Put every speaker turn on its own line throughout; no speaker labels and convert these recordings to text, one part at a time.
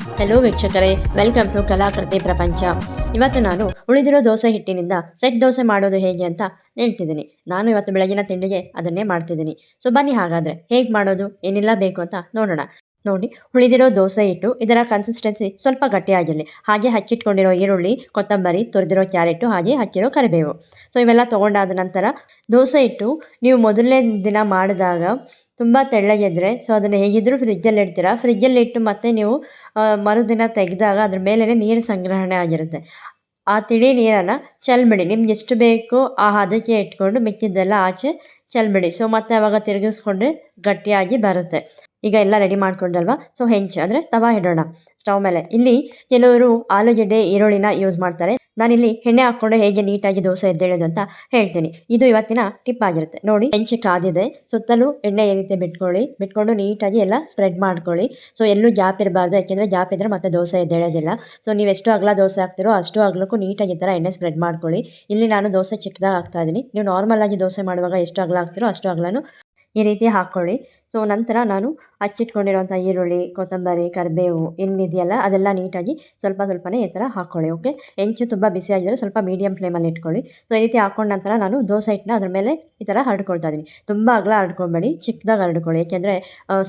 Hello ವೀಕ್ಷಕರೇ welcome to ಕಲಾಕೃತಿ ಪ್ರಪಂಚ. ಇವತ್ತು ನಾನು ಉಳಿದಿರೋ ದೋಸೆ ಹಿಟ್ಟಿನಿಂದ ಸೆಟ್ ದೋಸೆ ಮಾಡೋದು ಹೇಗೆ ಅಂತ ಹೇಳ್ತಿದ್ದೀನಿ. ನಾನು ಇವತ್ತು ಬೆಳಗಿನ ತಿಂಡಿಗೆ ಅದನ್ನೇ ಮಾಡ್ತಿದ್ದೀನಿ. ಸೊ ಬನ್ನಿ ಹಾಗಾದರೆ, ಹೇಗೆ ಮಾಡೋದು, ಏನೆಲ್ಲ ಬೇಕು ಅಂತ ನೋಡೋಣ. ನೋಡಿ ಉಳಿದಿರೋ ದೋಸೆ ಹಿಟ್ಟು, ಇದರ ಕನ್ಸಿಸ್ಟೆನ್ಸಿ ಸ್ವಲ್ಪ ಗಟ್ಟಿಯಾಗಿರಲಿ. ಹಾಗೆ ಹಚ್ಚಿಟ್ಕೊಂಡಿರೋ ಈರುಳ್ಳಿ, ಕೊತ್ತಂಬರಿ, ತುರಿದಿರೋ ಕ್ಯಾರೆಟು, ಹಾಗೆ ಹಚ್ಚಿರೋ ಕರಿಬೇವು. ಸೊ ಇವೆಲ್ಲ ತೊಗೊಂಡಾದ ನಂತರ ದೋಸೆ ಹಿಟ್ಟು ನೀವು ಮೊದಲನೇ ದಿನ ಮಾಡಿದಾಗ ತುಂಬ ತೆಳ್ಳಗಿದ್ರೆ ಸೊ ಅದನ್ನು ಹೇಗಿದ್ದರೂ ಫ್ರಿಜ್ಜಲ್ಲಿ ಇಡ್ತೀರಾ. ಫ್ರಿಜ್ಜಲ್ಲಿ ಇಟ್ಟು ಮತ್ತೆ ನೀವು ಮರುದಿನ ತೆಗೆದಾಗ ಅದ್ರ ಮೇಲೇ ನೀರು ಸಂಗ್ರಹಣೆ ಆಗಿರುತ್ತೆ. ಆ ತಿಳಿ ನೀರನ್ನು ಚೆಲ್ಬಿಡಿ. ನಿಮ್ಗೆ ಎಷ್ಟು ಬೇಕೋ ಆ ಹದಕ್ಕೆ ಇಟ್ಕೊಂಡು ಮಿಕ್ಕಿದ್ದೆಲ್ಲ ಆಚೆ ಚೆಲ್ಬಿಡಿ. ಸೊ ಮತ್ತೆ ಅವಾಗ ತಿರುಗಿಸ್ಕೊಂಡ್ರೆ ಗಟ್ಟಿಯಾಗಿ ಬರುತ್ತೆ. ಈಗ ಎಲ್ಲ ರೆಡಿ ಮಾಡ್ಕೊಂಡಲ್ವಾ? ಸೊ ಹೆಂಚು, ಅಂದರೆ ತವ ಇಡೋಣ ಸ್ಟವ್ ಮೇಲೆ. ಇಲ್ಲಿ ಕೆಲವರು ಆಲೂಗೆಡ್ಡೆ ಈರುಳ್ಳಿನ ಯೂಸ್ ಮಾಡ್ತಾರೆ. ನಾನಿಲ್ಲಿ ಎಣ್ಣೆ ಹಾಕ್ಕೊಂಡು ಹೇಗೆ ನೀಟಾಗಿ ದೋಸೆ ಎದ್ದೇಳೋದು ಅಂತ ಹೇಳ್ತೀನಿ. ಇದು ಇವತ್ತಿನ ಟಿಪ್ ಆಗಿರುತ್ತೆ. ನೋಡಿ, ಹೆಂಚು ಕಾದಿದೆ. ಸುತ್ತಲೂ ಎಣ್ಣೆ ಈ ರೀತಿ ಬಿಟ್ಕೊಳ್ಳಿ. ಬಿಟ್ಕೊಂಡು ನೀಟಾಗಿ ಎಲ್ಲ ಸ್ಪ್ರೆಡ್ ಮಾಡ್ಕೊಳ್ಳಿ. ಸೊ ಎಲ್ಲೂ ಜಾಪ್ ಇರಬಾರ್ದು. ಯಾಕೆಂದರೆ ಜಾಪ್ ಇದ್ದರೆ ಮತ್ತೆ ದೋಸೆ ಎದ್ದೇಳೋದಿಲ್ಲ. ಸೊ ನೀವು ಎಷ್ಟು ಅಗಲ ದೋಸೆ ಹಾಕ್ತಿರೋ ಅಷ್ಟು ಅಗಲಕ್ಕೂ ನೀಟಾಗಿ ಈ ಥರ ಎಣ್ಣೆ ಸ್ಪ್ರೆಡ್ ಮಾಡ್ಕೊಳ್ಳಿ. ಇಲ್ಲಿ ನಾನು ದೋಸೆ ಚಿಕ್ಕದಾಗಿ ಹಾಕ್ತಾ ಇದ್ದೀನಿ. ನೀವು ನಾರ್ಮಲ್ ಆಗಿ ದೋಸೆ ಮಾಡುವಾಗ ಎಷ್ಟು ಅಗಲ ಹಾಕ್ತಿರೋ ಅಷ್ಟು ಅಗಲನೂ ಈ ರೀತಿ ಹಾಕ್ಕೊಳ್ಳಿ. ಸೊ ನಂತರ ನಾನು ಹಚ್ಚಿಟ್ಕೊಂಡಿರೋಂಥ ಈರುಳ್ಳಿ, ಕೊತ್ತಂಬರಿ, ಕರಿಬೇವು ಏನಿದೆಯಲ್ಲ ಅದೆಲ್ಲ ನೀಟಾಗಿ ಸ್ವಲ್ಪ ಸ್ವಲ್ಪನೇ ಈ ಥರ ಹಾಕ್ಕೊಳ್ಳಿ ಓಕೆ ಹೆಂಚು ತುಂಬ ಬಿಸಿಯಾಗಿದ್ದರೆ ಸ್ವಲ್ಪ ಮೀಡಿಯಮ್ ಫ್ಲೇಮಲ್ಲಿ ಇಟ್ಕೊಳ್ಳಿ. ಸೊ ಈ ರೀತಿ ಹಾಕ್ಕೊಂಡ ನಂತರ ನಾನು ದೋಸೆ ಹಿಟ್ಟನ್ನ ಅದ್ರ ಮೇಲೆ ಈ ಥರ ಹರಡ್ಕೊಳ್ತಾ ಇದ್ದೀನಿ. ತುಂಬ ಅಗಲ ಹರಡ್ಕೊಬೇಡಿ, ಚಿಕ್ಕದಾಗಿ ಹರಡ್ಕೊಳ್ಳಿ. ಏಕೆಂದರೆ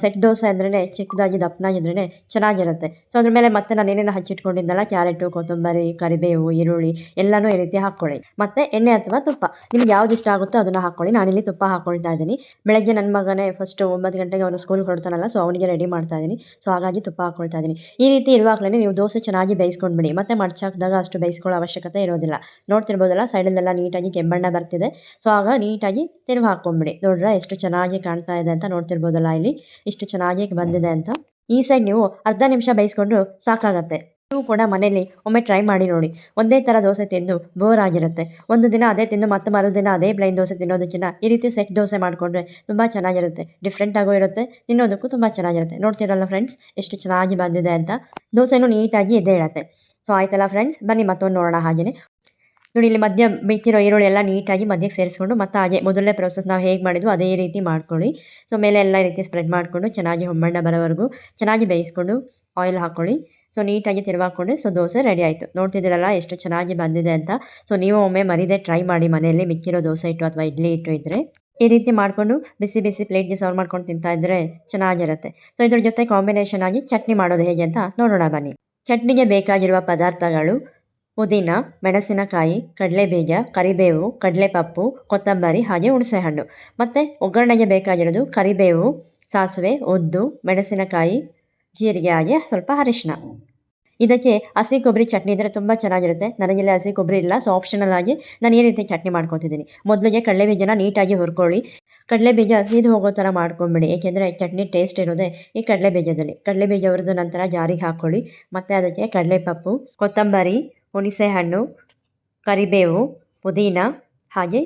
ಸೆಟ್ ದೋಸೆ ಅಂದ್ರೇ ಚಿಕ್ಕದಾಗಿ ದಪ್ಪನಾಗಿದ್ರೇ ಚೆನ್ನಾಗಿರುತ್ತೆ. ಸೊ ಅದ್ರ ಮೇಲೆ ಮತ್ತೆ ನಾನು ಏನೇನು ಹಚ್ಚಿಟ್ಕೊಂಡಿದ್ದಲ್ಲ ಕ್ಯಾರೆಟು, ಕೊತ್ತಂಬರಿ, ಕರಿಬೇವು, ಈರುಳ್ಳಿ ಎಲ್ಲನೂ ಈ ರೀತಿ ಹಾಕ್ಕೊಳ್ಳಿ ಮತ್ತು ಎಣ್ಣೆ ಅಥವಾ ತುಪ್ಪ. ನಿಮ್ಗೆ ಯಾವ್ದು ಇಷ್ಟ ಆಗುತ್ತೋ ಅದನ್ನು ಹಾಕ್ಕೊಳ್ಳಿ ನಾನಿಲ್ಲಿ ತುಪ್ಪ ಹಾಕ್ಕೊಳ್ತಾ ಇದ್ದೀನಿ. ಬೆಳಗ್ಗೆ ನನ್ನ ಮಗನೇ ಫಸ್ಟು ಒಂಬತ್ತು ಗಂಟೆಗೆ ಅವನು ಸ್ಕೂಲ್ಗೆ ಹೊರಡ್ತಾನಲ್ಲ ಸೊ ಅವನಿಗೆ ರೆಡಿ ಮಾಡ್ತಾ ಇದ್ದೀನಿ. ಸೊ ಹಾಗಾಗಿ ತುಪ್ಪ ಹಾಕೊಳ್ತಾ ಇದ್ದೀನಿ. ಈ ರೀತಿ ಇರುವಾಗಲೇ ನೀವು ದೋಸೆ ಚೆನ್ನಾಗಿ ಬೇಯಿಸ್ಕೊಂಡ್ಬಿಡಿ. ಮತ್ತೆ ಮಡ್ಚಾಕಿದಾಗ ಅಷ್ಟು ಬೇಯಿಸ್ಕೊಳ್ಳೋ ಅವಶ್ಯಕತೆ ಇರೋದಿಲ್ಲ. ನೋಡ್ತಿರ್ಬೋದಲ್ಲ ಸೈಡಲ್ಲೆಲ್ಲ ನೀಟಾಗಿ ಕೆಂಬಣ್ಣ ಬರ್ತಿದೆ. ಸೊ ಆಗ ನೀಟಾಗಿ ತಿರುವು ಹಾಕ್ಕೊಂಬಿಡಿ. ನೋಡ್ರೆ ಎಷ್ಟು ಚೆನ್ನಾಗಿ ಕಾಣ್ತಾ ಇದೆ ಅಂತ ನೋಡ್ತಿರ್ಬೋದಲ್ಲ ಇಲ್ಲಿ. ಇಷ್ಟು ಚೆನ್ನಾಗಿ ಬಂದಿದೆ ಅಂತ. ಈ ಸೈಡ್ ನೀವು ಅರ್ಧ ನಿಮಿಷ ಬೇಯಿಸ್ಕೊಂಡ್ರು ಸಾಕಾಗತ್ತೆ. ನೀವು ಕೂಡ ಮನೇಲಿ ಒಮ್ಮೆ ಟ್ರೈ ಮಾಡಿ ನೋಡಿ. ಒಂದೇ ಥರ ದೋಸೆ ತಿಂದು ಬೋರ್ ಆಗಿರುತ್ತೆ. ಒಂದು ದಿನ ಅದೇ ತಿಂದು ಮತ್ತೆ ಮರುದಿನ ಅದೇ ಪ್ಲೈನ್ ದೋಸೆ ತಿನ್ನೋದಕ್ಕಿಂತ ಈ ರೀತಿ ಸೆಟ್ ದೋಸೆ ಮಾಡಿಕೊಂಡ್ರೆ ತುಂಬ ಚೆನ್ನಾಗಿರುತ್ತೆ. ಡಿಫ್ರೆಂಟ್ ಆಗೋ ಇರುತ್ತೆ. ತಿನ್ನೋದಕ್ಕೂ ತುಂಬ ಚೆನ್ನಾಗಿರುತ್ತೆ. ನೋಡ್ತೀರಲ್ಲ ಫ್ರೆಂಡ್ಸ್ ಎಷ್ಟು ಚೆನ್ನಾಗಿ ಬಂದಿದೆ ಅಂತ. ದೋಸೆನೂ ನೀಟಾಗಿ ಇದೇ ಇರುತ್ತೆ. ಸೊ ಆಯ್ತಲ್ಲ ಫ್ರೆಂಡ್ಸ್ ಬನ್ನಿ ಮತ್ತೊಂದು ನೋಡೋಣ ಹಾಗೆಯೇ ನೋಡಿ, ಇಲ್ಲಿ ಮಧ್ಯ ಬೇಕಿರೋ ಈರುಳ್ಳಿ ಎಲ್ಲ ನೀಟಾಗಿ ಮಧ್ಯಕ್ಕೆ ಸೇರಿಸ್ಕೊಂಡು, ಮತ್ತೆ ಹಾಗೆ ಮೊದಲನೇ ಪ್ರೊಸೆಸ್ ನಾವು ಹೇಗೆ ಮಾಡಿದ್ವು ಅದೇ ರೀತಿ ಮಾಡ್ಕೊಳ್ಳಿ. ಸೊ ಮೇಲೆ ಎಲ್ಲ ರೀತಿ ಸ್ಪ್ರೆಡ್ ಮಾಡಿಕೊಂಡು, ಚೆನ್ನಾಗಿ ಹೊಂಬಣ್ಣ ಬರೋವರೆಗೂ ಚೆನ್ನಾಗಿ ಬೇಯಿಸ್ಕೊಂಡು ಆಯಿಲ್ ಹಾಕ್ಕೊಳ್ಳಿ ಸೊ ನೀಟಾಗಿ ತಿರುವಾಕೊಂಡು ಸೊ ದೋಸೆ ರೆಡಿ ಆಯಿತು. ನೋಡ್ತಿದ್ದೀರಲ್ಲ ಎಷ್ಟು ಚೆನ್ನಾಗಿ ಬಂದಿದೆ ಅಂತ. ಸೊ ನೀವು ಒಮ್ಮೆ ಮರಿದೇ ಟ್ರೈ ಮಾಡಿ ಮನೆಯಲ್ಲಿ ಮಿಕ್ಕಿರೋ ದೋಸೆ ಇಟ್ಟು ಅಥವಾ ಇಡ್ಲಿ ಇಟ್ಟು ಇದ್ದರೆ ಈ ರೀತಿ ಮಾಡಿಕೊಂಡು ಬಿಸಿ ಬಿಸಿ ಪ್ಲೇಟ್ಗೆ ಸರ್ವ್ ಮಾಡ್ಕೊಂಡು ತಿಂತಾ ಇದ್ದರೆ ಚೆನ್ನಾಗಿರುತ್ತೆ. ಸೊ ಇದ್ರ ಜೊತೆ ಕಾಂಬಿನೇಷನ್ ಆಗಿ ಚಟ್ನಿ ಮಾಡೋದು ಹೇಗೆ ಅಂತ ನೋಡೋಣ ಬನ್ನಿ. ಚಟ್ನಿಗೆ ಬೇಕಾಗಿರುವ ಪದಾರ್ಥಗಳು ಪುದೀನ, ಮೆಣಸಿನಕಾಯಿ, ಕಡಲೆಬೀಜ, ಕರಿಬೇವು, ಕಡಲೆಪಪ್ಪು, ಕೊತ್ತಂಬರಿ ಹಾಗೆ ಹುಣಸೆಹಣ್ಣು. ಮತ್ತು ಒಗ್ಗರಣೆಗೆ ಬೇಕಾಗಿರೋದು ಕರಿಬೇವು, ಸಾಸಿವೆ, ಉದ್ದು, ಮೆಣಸಿನಕಾಯಿ, ಜೀರಿಗೆ ಹಾಗೆ ಸ್ವಲ್ಪ ಅರಿಶಿನ ಇದಕ್ಕೆ ಹಸಿ ಕೊಬ್ಬರಿ ಚಟ್ನಿ ಇದ್ದರೆ ತುಂಬ ಚೆನ್ನಾಗಿರುತ್ತೆ. ನನಗಿಲ್ಲಿ ಹಸಿ ಕೊಬ್ಬರಿ ಇಲ್ಲ ಸೊ ಆಪ್ಷನಲ್ ಆಗಿ ನಾನು ಈ ರೀತಿ ಚಟ್ನಿ ಮಾಡ್ಕೊತಿದ್ದೀನಿ. ಮೊದಲಿಗೆ ಕಡಲೆಬೀಜನ ನೀಟಾಗಿ ಹುರ್ಕೊಳ್ಳಿ. ಕಡಲೆಬೀಜ ಹಸಿದು ಹೋಗೋ ಥರ ಮಾಡ್ಕೊಂಬಿಡಿ. ಏಕೆಂದರೆ ಚಟ್ನಿ ಟೇಸ್ಟ್ ಇರೋದೇ ಈ ಕಡಲೆಬೀಜದಲ್ಲಿ. ಕಡಲೆಬೀಜ ಹುರಿದು ನಂತರ ಜಾರಿಗೆ ಹಾಕ್ಕೊಳ್ಳಿ. ಮತ್ತು ಅದಕ್ಕೆ ಕಡಲೆಪಪ್ಪು, ಕೊತ್ತಂಬರಿ ಹುಣಸೆಹಣ್ಣು ಕರಿಬೇವು ಪುದೀನ ಹಾಗೆ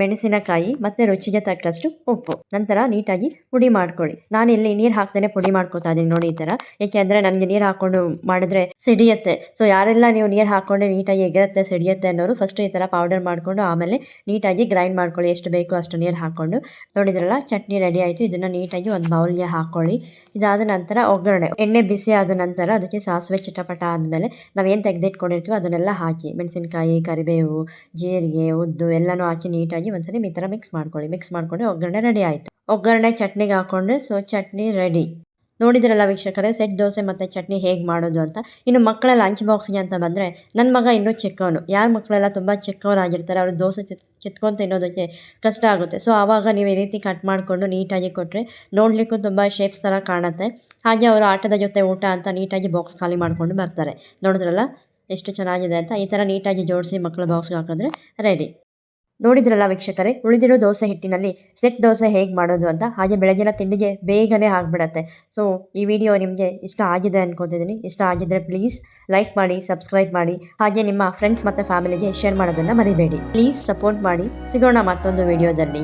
ಮೆಣಸಿನಕಾಯಿ ಮತ್ತು ರುಚಿಗೆ ತಕ್ಕಷ್ಟು ಉಪ್ಪು. ನಂತರ ನೀಟಾಗಿ ಪುಡಿ ಮಾಡ್ಕೊಳ್ಳಿ. ನಾನು ಇಲ್ಲಿ ನೀರು ಹಾಕ್ದೇ ಪುಡಿ ಮಾಡ್ಕೊತಾ ಇದ್ದೀನಿ ನೋಡಿ ಈ ಥರ ಏಕೆಂದರೆ ನನಗೆ ನೀರು ಹಾಕ್ಕೊಂಡು ಮಾಡಿದ್ರೆ ಸಿಡಿಯುತ್ತೆ. ಸೊ ಯಾರೆಲ್ಲ ನೀವು ನೀರು ಹಾಕ್ಕೊಂಡ್ರೆ ನೀಟಾಗಿ ಎಗರುತ್ತೆ ಸಿಡಿಯುತ್ತೆ ಅನ್ನೋರು ಫಸ್ಟು ಈ ಥರ ಪೌಡರ್ ಮಾಡಿಕೊಂಡು ಆಮೇಲೆ ನೀಟಾಗಿ ಗ್ರೈಂಡ್ ಮಾಡ್ಕೊಳ್ಳಿ. ಎಷ್ಟು ಬೇಕೋ ಅಷ್ಟು ನೀರು ಹಾಕ್ಕೊಂಡು ನೋಡಿದ್ರಲ್ಲ, ಚಟ್ನಿ ರೆಡಿ ಆಯಿತು. ಇದನ್ನು ನೀಟಾಗಿ ಒಂದು ಬೌಲ್ಗೆ ಹಾಕ್ಕೊಳ್ಳಿ ಇದಾದ ನಂತರ ಒಗ್ಗರಣೆ. ಎಣ್ಣೆ ಬಿಸಿ ಆದ ನಂತರ ಅದಕ್ಕೆ ಸಾಸಿವೆ ಚಿಟಪಟ ಆದಮೇಲೆ ನಾವೇನು ತೆಗೆದಿಟ್ಕೊಂಡಿರ್ತೀವೋ ಅದನ್ನೆಲ್ಲ ಹಾಕಿ. ಮೆಣಸಿನಕಾಯಿ, ಕರಿಬೇವು, ಜೀರಿಗೆ, ಉದ್ದು ಎಲ್ಲನೂ ಹಾಕಿ ನೀಟಾಗಿ ಒಂದ್ಸರಿ ಈ ಥರ ಮಿಕ್ಸ್ ಮಾಡ್ಕೊಳ್ಳಿ. ಮಿಕ್ಸ್ ಮಾಡಿಕೊಂಡ್ರೆ ಒಗ್ಗರಣೆ ರೆಡಿ ಆಯಿತು. ಒಗ್ಗರಣೆ ಚಟ್ನಿಗೆ ಹಾಕ್ಕೊಂಡ್ರೆ ಸೊ ಚಟ್ನಿ ರೆಡಿ ನೋಡಿದ್ರಲ್ಲ ವೀಕ್ಷಕರೇ ಸೆಟ್ ದೋಸೆ ಮತ್ತು ಚಟ್ನಿ ಹೇಗೆ ಮಾಡೋದು ಅಂತ. ಇನ್ನು ಮಕ್ಕಳ ಲಂಚ್ ಬಾಕ್ಸ್ಗೆ ಅಂತ ಬಂದರೆ ನನ್ನ ಮಗ ಇನ್ನೂ ಚಿಕ್ಕವನು. ಯಾರ ಮಕ್ಕಳೆಲ್ಲ ತುಂಬ ಚಿಕ್ಕವರಾಗಿರ್ತಾರೆ ಅವರು ದೋಸೆ ಚಿತ್ ಚಿತ್ಕೊಂಡು ಕಷ್ಟ ಆಗುತ್ತೆ. ಸೊ ಆವಾಗ ನೀವು ಈ ರೀತಿ ಕಟ್ ಮಾಡಿಕೊಂಡು ನೀಟಾಗಿ ಕೊಟ್ಟರೆ ನೋಡಲಿಕ್ಕೂ ತುಂಬ ಶೇಪ್ಸ್ ಥರ ಕಾಣುತ್ತೆ. ಹಾಗೆ ಅವರು ಆಟದ ಜೊತೆ ಊಟ ಅಂತ ನೀಟಾಗಿ ಬಾಕ್ಸ್ ಖಾಲಿ ಮಾಡಿಕೊಂಡು ಬರ್ತಾರೆ. ನೋಡಿದ್ರಲ್ಲ? ಎಷ್ಟು ಚೆನ್ನಾಗಿದೆ ಅಂತ. ಈ ಥರ ನೀಟಾಗಿ ಜೋಡಿಸಿ ಮಕ್ಕಳ ಬಾಕ್ಸ್ಗೆ ಹಾಕಿದ್ರೆ ರೆಡಿ ನೋಡಿದ್ರಲ್ಲ ವೀಕ್ಷಕರೇ, ಉಳಿದಿರೋ ದೋಸೆ ಹಿಟ್ಟಿನಲ್ಲಿ ಸೆಟ್ ದೋಸೆ ಹೇಗೆ ಮಾಡೋದು ಅಂತ, ಹಾಗೆ ಬೆಳಗಿನ ತಿಂಡಿಗೆ ಬೇಗನೆ ಆಗಿಬಿಡತ್ತೆ. ಸೊ ಈ ವಿಡಿಯೋ ನಿಮಗೆ ಇಷ್ಟ ಆಗಿದೆ ಅನ್ಕೊತಿದ್ದೀನಿ ಇಷ್ಟ ಆಗಿದ್ದರೆ ಪ್ಲೀಸ್ ಲೈಕ್ ಮಾಡಿ ಸಬ್ಸ್ಕ್ರೈಬ್ ಮಾಡಿ, ಹಾಗೆ ನಿಮ್ಮ ಫ್ರೆಂಡ್ಸ್ ಮತ್ತು ಫ್ಯಾಮಿಲಿಗೆ ಶೇರ್ ಮಾಡೋದನ್ನು ಮರಿಬೇಡಿ. ಪ್ಲೀಸ್ ಸಪೋರ್ಟ್ ಮಾಡಿ. ಸಿಗೋಣ ಮತ್ತೊಂದು ವಿಡಿಯೋದಲ್ಲಿ.